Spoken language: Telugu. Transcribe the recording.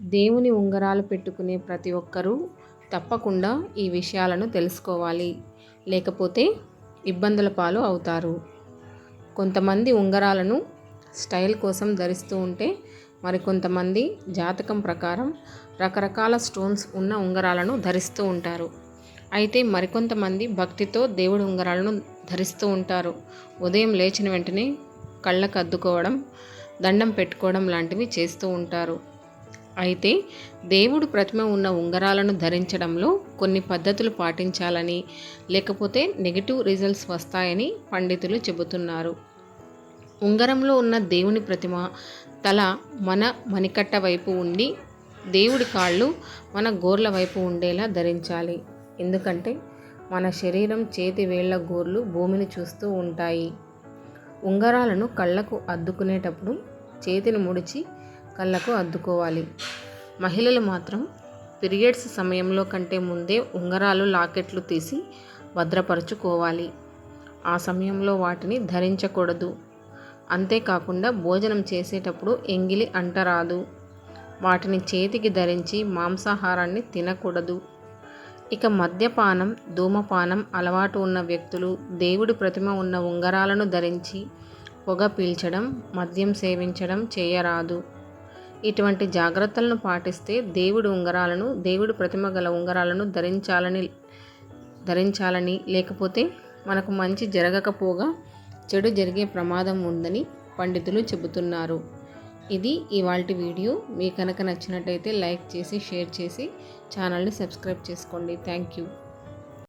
దేవుని ఉంగరాలు పెట్టుకునే ప్రతి ఒక్కరూ తప్పకుండా ఈ విషయాలను తెలుసుకోవాలి. లేకపోతే ఇబ్బందుల పాలు అవుతారు. కొంతమంది ఉంగరాలను స్టైల్ కోసం ధరిస్తూ ఉంటే మరికొంతమంది జాతకం ప్రకారం రకరకాల స్టోన్స్ ఉన్న ఉంగరాలను ధరిస్తూ ఉంటారు. అయితే మరికొంతమంది భక్తితో దేవుడి ఉంగరాలను ధరిస్తూ ఉంటారు. ఉదయం లేచిన వెంటనే కళ్ళకు అద్దుకోవడం దండం పెట్టుకోవడం లాంటివి చేస్తూ ఉంటారు. అయితే దేవుడు ప్రతిమ ఉన్న ఉంగరాలను ధరించడంలో కొన్ని పద్ధతులు పాటించాలని లేకపోతే నెగిటివ్ రిజల్ట్స్ వస్తాయని పండితులు చెబుతున్నారు. ఉంగరంలో ఉన్న దేవుని ప్రతిమ తల మన మణికట్ట వైపు ఉండి దేవుడి కాళ్ళు మన గోర్ల వైపు ఉండేలా ధరించాలి. ఎందుకంటే మన శరీరం చేతి వేళ్ళ గోర్లు భూమిని చూస్తూ ఉంటాయి. ఉంగరాలను కళ్ళకు అద్దుకునేటప్పుడు చేతిని ముడిచి కళ్ళకు అద్దుకోవాలి. మహిళలు మాత్రం పీరియడ్స్ సమయంలో కంటే ముందే ఉంగరాలు లాకెట్లు తీసి భద్రపరుచుకోవాలి. ఆ సమయంలో వాటిని ధరించకూడదు. అంతేకాకుండా భోజనం చేసేటప్పుడు ఎంగిలి అంటరాదు. వాటిని చేతికి ధరించి మాంసాహారాన్ని తినకూడదు. ఇక మద్యపానం ధూమపానం అలవాటు ఉన్న వ్యక్తులు దేవుడి ప్రతిమ ఉన్న ఉంగరాలను ధరించి పొగ పీల్చడం మద్యం సేవించడం చేయరాదు. ఇటువంటి జాగ్రత్తలను పాటిస్తే దేవుడి ఉంగరాలను దేవుడి ప్రతిమ గల ఉంగరాలను ధరించాలని ధరించాలని లేకపోతే మనకు మంచి జరగకపోగా చెడు జరిగే ప్రమాదం ఉందని పండితులు చెబుతున్నారు. ఇది ఇవాల్టి వీడియో. మీ కనుక నచ్చినట్టయితే లైక్ చేసి షేర్ చేసి ఛానల్ని సబ్స్క్రైబ్ చేసుకోండి. Thank you.